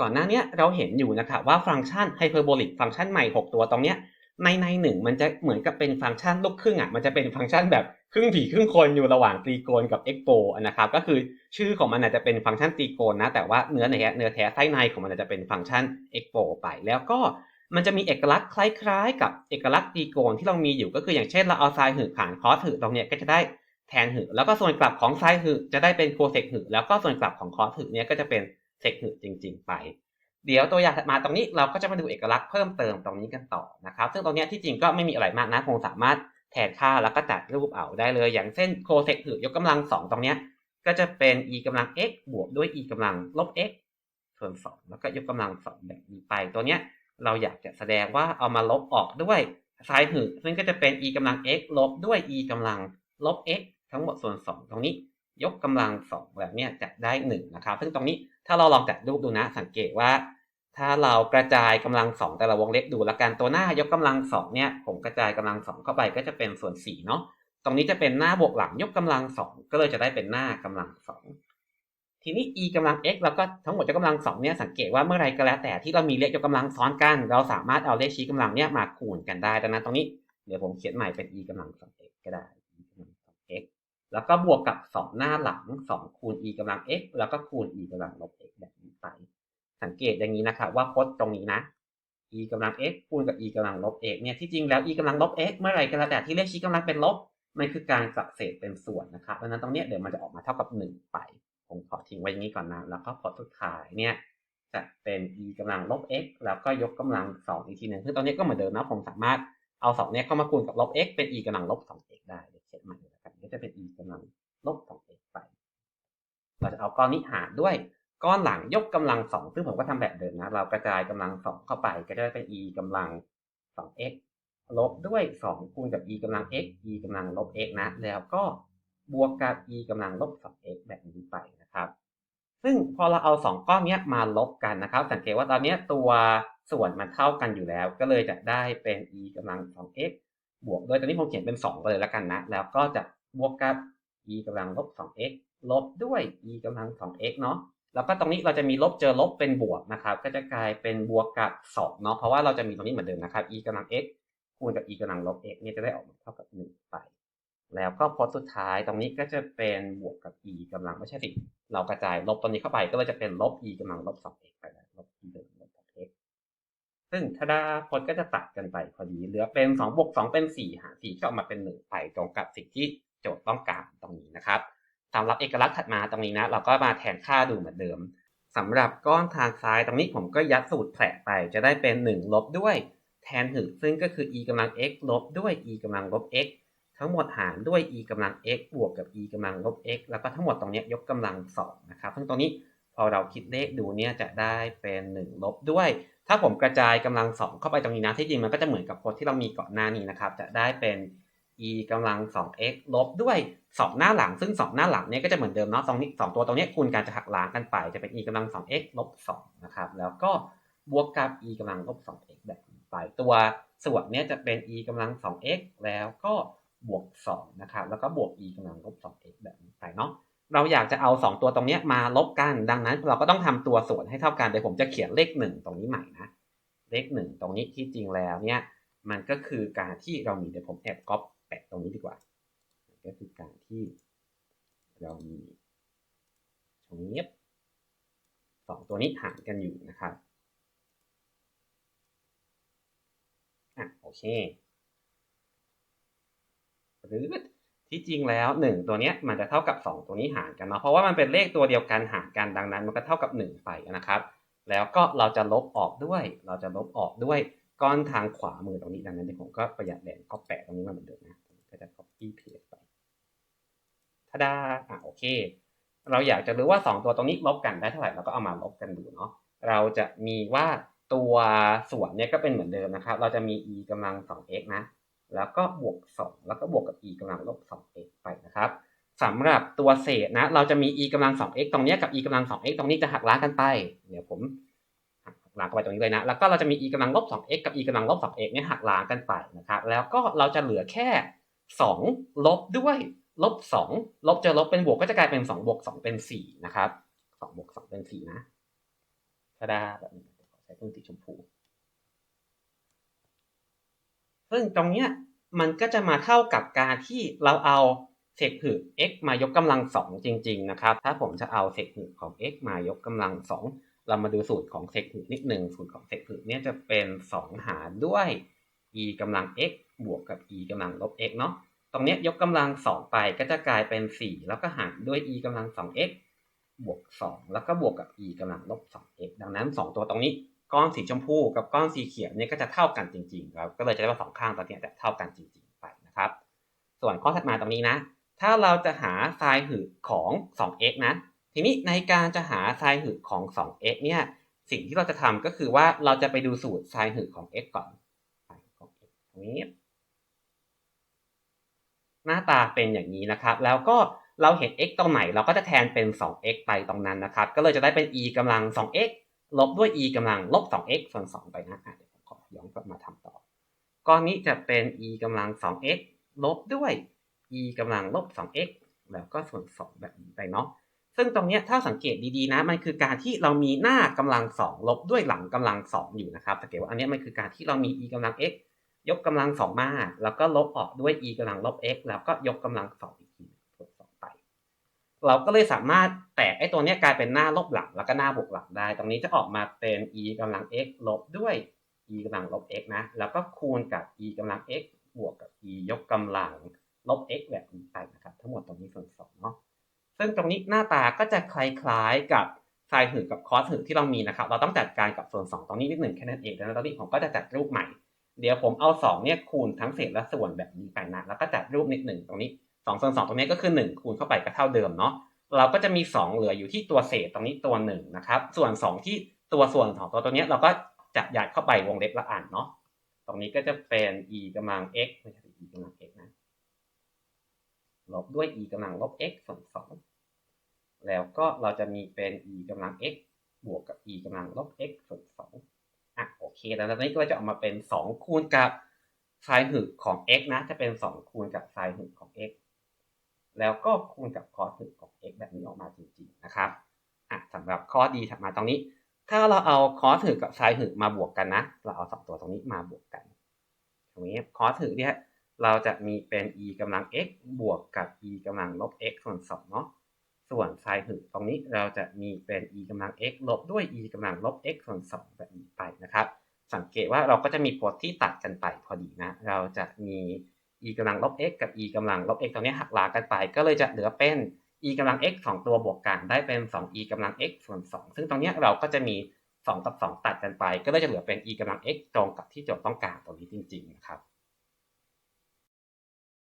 ก่อนหน้าเนี้ยเราเห็นอยู่นะครับว่าฟังก์ชันไฮเปอร์โบลิกฟังก์ชันใหม่ 6 ตัวตรงเนี้ยในในหนึ่งมันจะเหมือนกับเป็นฟังก์ชันลูกครึ่งอะมันจะเป็นฟังก์ชันแบบครึ่งผีครึ่งคนอยู่ระหว่างตรีโกณกับเอ็กโปนะครับก็คือชื่อของมันอาจจะเป็นฟังก์ชันตรีโกณนะแต่ว่าเนื้อแท้เนื้อแท้ไส้ในของมันอาจจะเป็นฟังก์ชันเอ็กโปไป แล้วก็มันจะมีเอกลักษณ์คล้ายๆ กับเอกลักษณ์ตรีโกณที่เรามีอยู่ก็คืออย่างเช่นเราเอาไซน์หึผ่านคอสหึตรงเนี้ยก็จะได้แทนหึแล้วก็ส่วนกลับของไซน์หึจะได้เป็นโคเซกหึแล้วก็ส่วนกลับของคอสหึเนี้ยก็จะเป็น เซกหึจริง ๆ ไป เดี๋ยวตัวอย่างถัดมาตรงนี้เราก็จะมาดูเอกลักษณ์เพิ่มเติมตรงนี้กันต่อนะครับ ซึ่งตรงนี้ที่จริงก็ไม่มีอะไรมากนะคงสามารถแทนค่าแล้วก็จัดรูปเอาได้เลย อย่างเช่นโคเซกหึยกกำลังสองตรงนี้ก็จะเป็น e กำลัง x บวกด้วย e กำลังลบ x ส่วนสองแล้วก็ยกกำลังสองแบบนี้ไป ตัวเนี้ยเราอยากจะแสดงว่าเอามาลบออกด้วยไซน์หึซึ่งก็จะเป็น e กำลัง x ลบด้วย e กำลังลบ x ทั้งหมดส่วนสองตรงนี้ ยกกำลังสองแบบนี้จะได้หนึ่งนะครับ ซึ่งตรงนี้ ถ้าเราลองจัดรูปดูนะ สังเกตว่า ถ้าเรากระจายกำลังสองแต่ละวงเล็บดูละกันตัวหน้ายกกำลังสองเนี่ยผมกระจายกำลังสองเข้าไปก็จะเป็นส่วนสี่เนาะตรงนี้จะเป็นหน้าบวกหลังยกกำลังสองก็เลยจะได้เป็นหน้ากำลังสองทีนี้ e กำลัง x แล้วก็ทั้งหมดยกกำลังสองเนี่ยสังเกตว่าเมื่อไรก็แล้วแต่ที่เรามีเลขยกกำลังซ้อนกัน เราสามารถเอาเลขชี้กำลังเนี่ยมาคูณกันได้ดังนั้นตรงนี้เดี๋ยวผมเขียนใหม่เป็น e กำลังสอง x ก็ได้ e กำลังสอง x แล้วก็บวกกับสองหน้าหลังสองคูณ e กำลัง x แล้วก็คูณ e กำลังลบ x แบบนี้ไป สังเกตอย่างนี้นะครับว่าพจน์ตรงนี้นะ e กำลัง x คูณกับ e กำลังลบ x เนี่ยที่จริงแล้ว e กำลังลบ x เมื่อไหร่ก็แล้วแต่ที่เลขชี้กำลังเป็นลบ มันคือการจับเศษเป็นส่วนนะครับดังนั้นตรงนี้เดี๋ยวมันจะออกมาเท่ากับ 1 ไป ผมขอทิ้งไว้อย่างนี้ก่อนนะ แล้วก็พอสุดท้ายเนี่ยจะเป็น e กำลังลบ x แล้วก็ยกกำลัง 2 อีกทีหนึ่งซึ่งตอนนี้ก็เหมือนเดิมนะผมสามารถเอา2เนี่ยเข้ามาคูณกับลบ x เป็น e กำลังลบ 2x ได้เดี๋ยวเขียนใหม่แล้วกันก็จะเป็น e กำลังลบ 2x ไป เราจะเอาก้อนนี้หารด้วยก้อนหลังยกกำลังสองซึ่งผมก็ทำแบบเดิมนะ เรากระจายกำลังสองเข้าไป ก็จะได้เป็น e กำลังสอง x ลบด้วยสองคูณกับ e กำลัง x e กำลังลบ x นะ แล้วก็บวกกับ e กำลังลบสอง x แบบนี้ไปนะครับ ซึ่งพอเราเอาสองก้อนนี้มาลบกันนะครับ สังเกตว่าตอนนี้ตัวส่วนมันเท่ากันอยู่แล้ว ก็เลยจะได้เป็น e กำลังสอง x บวกโดยตอนนี้ผมเขียนเป็น2เลยแล้วกันนะ แล้วก็จะบวกกับ e กำลังลบ 2x ลบด้วย e กำลัง 2x เนาะแล้วก็ตรงนี้เราจะมีลบเจอลบเป็นบวกนะครับ ก็จะกลายเป็นบวกกับ2เนาะเพราะว่าเราจะมีตรงนี้เหมือนเดิมนะครับ e กำลัง x คูณกับ e กำลังลบ x เนี่ยจะได้ออกมาเท่ากับ 1 ไป แล้วก็พจน์สุดท้ายตรงนี้ก็จะเป็นบวกกับ e กำลังไม่ใช่สิเรากระจายลบตรงนี้เข้าไปก็เลยจะเป็นลบ e กำลังลบ 2x ไปแล้วลบ e กำลังลบ 2x ซึ่งถ้าดาพจน์ก็จะตัดกันไปพอดีเหลือเป็น2บวก2เป็น4หาร4ก็ออกมาเป็น 1 ไปตรงกับสิ่งที่โจทย์ต้องการตรงนี้นะครับ สำหรับเอกลักษณ์ถัดมาตรงนี้นะ เราก็มาแทนค่าดูเหมือนเดิมสำหรับก้อนทางซ้ายตรงนี้ผมก็ยัดสูตรแผลไปจะได้เป็น 1 ลบด้วย แทนหึซึ่งก็คือ e กำลัง x ลบด้วย e กำลังลบ x ทั้งหมดหารด้วย e กำลัง x บวกกับ e กำลังลบ x แล้วก็ทั้งหมดตรงนี้ยกกำลัง2นะครับซึ่งตรงนี้พอเราคิดเลขดูเนี่ยจะได้เป็น 1 ลบด้วย ถ้าผมกระจายกำลัง 2 เข้าไปตรงนี้นะที่จริงมันก็จะเหมือนกับโค้ดที่เรามีก่อนหน้านี้นะครับจะได้เป็น e กำลัง 2x ลบด้วย 2 หน้าหลัง ซึ่ง 2 หน้าหลังเนี่ยก็จะเหมือนเดิมเนาะสองนี้สองตัวตรงนี้คูณกันจะหักล้างกันไป จะเป็น e กำลัง 2x ลบ2นะครับ แล้วก็บวกกับ e กำลังลบ 2x แบบนี้ไป ตัวส่วนเนี่ยจะเป็น e กำลัง 2x แล้วก็บวก2นะครับ แล้วก็บวก e กำลังลบ 2x แบบนี้ไปเนาะ เราอยากจะเอา 2 ตัวตรงนี้มาลบกัน ดังนั้นเราก็ต้องทำตัวส่วนให้เท่ากัน เดี๋ยวผมจะเขียนเลข 1 ตรงนี้ใหม่นะ เลข 1 ตรงนี้ที่จริงแล้วเนี่ย มันก็คือการที่เรามีเดี๋ยวผมแอบก๊อป แปะตรงนี้ดีกว่า ก็คือการที่เรามีช่องเงียบสองตัวนี้หารกันอยู่นะครับอะโอเคหรือที่จริงแล้ว 1 ตัวนี้มันจะเท่ากับ 2 ตัวนี้หารกันเนาะเพราะว่ามันเป็นเลขตัวเดียวกันหารกันดังนั้น มันก็เท่ากับ 1 ไปนะครับ แล้วก็เราจะลบออกด้วย เราจะลบออกด้วย ก้อนทางขวามือตรงนี้ดังนั้นเดี๋ยวผมก็ประหยัดแรงก็แปะตรงนี้มาเหมือนเดิมนะก็จะ copy paste ไปทาดาอะโอเค เราอยากจะรู้ว่า 2 ตัวตรงนี้ลบกันได้เท่าไหร่เราก็เอามาลบกันดูเนาะเราจะมีว่าตัวส่วนเนี่ยก็เป็นเหมือนเดิมนะครับ เราจะมี e กำลัง 2x นะ แล้วก็บวก 2 แล้วก็บวกกับ e กำลังลบ 2x ไปนะครับสำหรับตัวเศษนะ เราจะมี e กำลัง 2x ตรงนี้กับ e กำลัง 2x ตรงนี้จะหักล้างกันไป เดี๋ยวผม ล้างกันไปตรงนี้เลยนะ แล้วก็เราจะมี e กำลังลบ 2x กับ e กำลังลบ 2x เนี่ยหักล้างกันไปนะครับแล้วก็เราจะเหลือแค่ 2 ลบด้วยลบ 2 ลบจอลบเป็นบวกก็จะกลายเป็น 2 บวก 2 เป็น 4 นะครับ2บวก 2 เป็น 4 นะกระดาแบบนี้ขอใช้ต้นสีชมพู ซึ่งตรงเนี้ยมันก็จะมาเท่ากับการที่เราเอาเศษผืด x มายกกำลังสองจริง ๆ นะครับ ถ้าผมจะเอาเศษผืดของ x มายกกำลังสอง เรามาดูสูตรของเศษผืดนิดหนึ่งสูตรของเศษผืดเนี่ยจะเป็น 2 หารด้วย e กำลัง x บวกกับ e กำลังลบ x เนาะตรงนี้ยยกกำลัง 2 ไปก็จะกลายเป็น 4 แล้วก็หารด้วย e กำลัง 2x บวก 2 แล้วก็บวกกับ e กำลังลบ 2x ดังนั้น 2 ตัวตรงนี้ก้อนสีชมพูกับก้อนสีเขียวเนี่ยก็จะเท่ากันจริงๆครับก็เลยจะได้ว่าสองข้างตอนเนี้ยจะเท่ากันจริงๆไปนะครับ ส่วนข้อถัดมาตรงนี้นะ ถ้าเราจะหาไซน์หืดของ 2x นะ ทีนี้ในการจะหาไซน์หืดของ 2x เนี่ยสิ่งที่เราจะทำก็คือว่าเราจะไปดูสูตรไซน์หืดของ x ก่อนไซน์ของ x ตรงนี้ หน้าตาเป็นอย่างนี้นะครับ แล้วก็เราเห็น x ตรงไหนเราก็จะแทนเป็น 2x ไปตรงนั้นนะครับ ก็เลยจะได้เป็น e กำลัง 2x ลบด้วย e กำลังลบ 2x ส่วน 2 ไปนะอะเดี๋ยวผมขอย้อนกลับมาทำต่อ ก้อนนี้จะเป็น e กำลัง 2x ลบด้วย e กำลังลบ 2x แล้วก็ส่วน 2 แบบนี้ไปเนาะ ซึ่งตรงนี้ถ้าสังเกตดีๆนะ มันคือการที่เรามีหน้ากำลัง2ลบด้วยหลังกำลัง2องอยู่นะครับสังเกตว่าอันนี้มันคือการที่เรามี e กำลัง x ยกกำลัง2มา แล้วก็ลบออกด้วย e กำลังลบ x แล้วก็ยกกำลัง2อีกทีส่วน2ไป เราก็เลยสามารถแตกไอ้ตัวนี้กลายเป็นหน้าลบหลังแล้วก็หน้าบวกหลังได้ ตรงนี้จะออกมาเป็น e กำลัง x ลบด้วย e กำลังลบ x นะ แล้วก็คูณกับ e กำลัง x บวกกับ e ยกกำลังลบ x แบบนี้ นี้หน้าตาก็จะคล้ายๆกับไซน์หืดกับคอสหืดที่เรามีนะครับ เราต้องจัดการกับส่วน 2 ตรงนี้นิดหนึ่งแค่นั้นเองแล้วตอนนี้ผมก็จะจัดรูปใหม่ เดี๋ยวผมเอา2เนี่ยคูณทั้งเศษและส่วนแบบนี้ไปนะ แล้วก็จัดรูปนิดหนึ่งตรงนี้2ส่วน2ตรงนี้ก็คือ 1 คูณเข้าไปก็เท่าเดิมเนาะ เราก็จะมี 2 เหลืออยู่ที่ตัวเศษตรงนี้ตัว1นะครับ ส่วน 2 ที่ตัวส่วนของตัวตัวนี้เราก็จะยัดเข้าไปวงเล็บละอ่านเนาะ ตรงนี้ก็จะเป็น e กำลัง x ไม่ใช่ e กำลัง x นะ ลบด้วย e กำลังลบ x ส่วน2 แล้วก็เราจะมีเป็น e กำลัง x บวกกับ e กำลังลบ x ส่วน2อะโอเคแล้วตอนนี้ก็จะออกมาเป็น 2 คูณกับไซน์หืดของ x นะ จะเป็น 2 คูณกับไซน์หืดของ x แล้วก็คูณกับคอสหืดของ x แบบนี้ออกมาจริงๆนะครับอะสำหรับข้อดีถัดมาตรงนี้ ถ้าเราเอาคอสหืดกับไซน์หืดมาบวกกันนะ เราเอาสองตัวตรงนี้มาบวกกันตรงนี้คอสหืดเนี่ยเราจะมีเป็น e กำลัง x บวกกับ e กำลังลบ x ส่วน2เนาะ ส่วนไซน์หืดตรงนี้เราจะมีเป็น e กำลัง x ลบด้วย e กำลังลบ x ส่วน 2 แบบนี้ไปนะครับ สังเกตว่าเราก็จะมีโพจน์ที่ตัดกันไปพอดีนะ เราจะมี e กำลังลบ x กับ e กำลังลบ x ตรงนี้หักล้างกันไป ก็เลยจะเหลือเป็น e กำลัง x 2 ตัวบวกกันได้เป็น 2e กำลัง x ส่วน 2 ซึ่งตรงนี้เราก็จะมี 2 กับ 2 ตัดกันไป ก็เลยจะเหลือเป็น e กำลัง x ตรงกับที่โจทย์ต้องการตรงนี้จริง ๆ นะครับ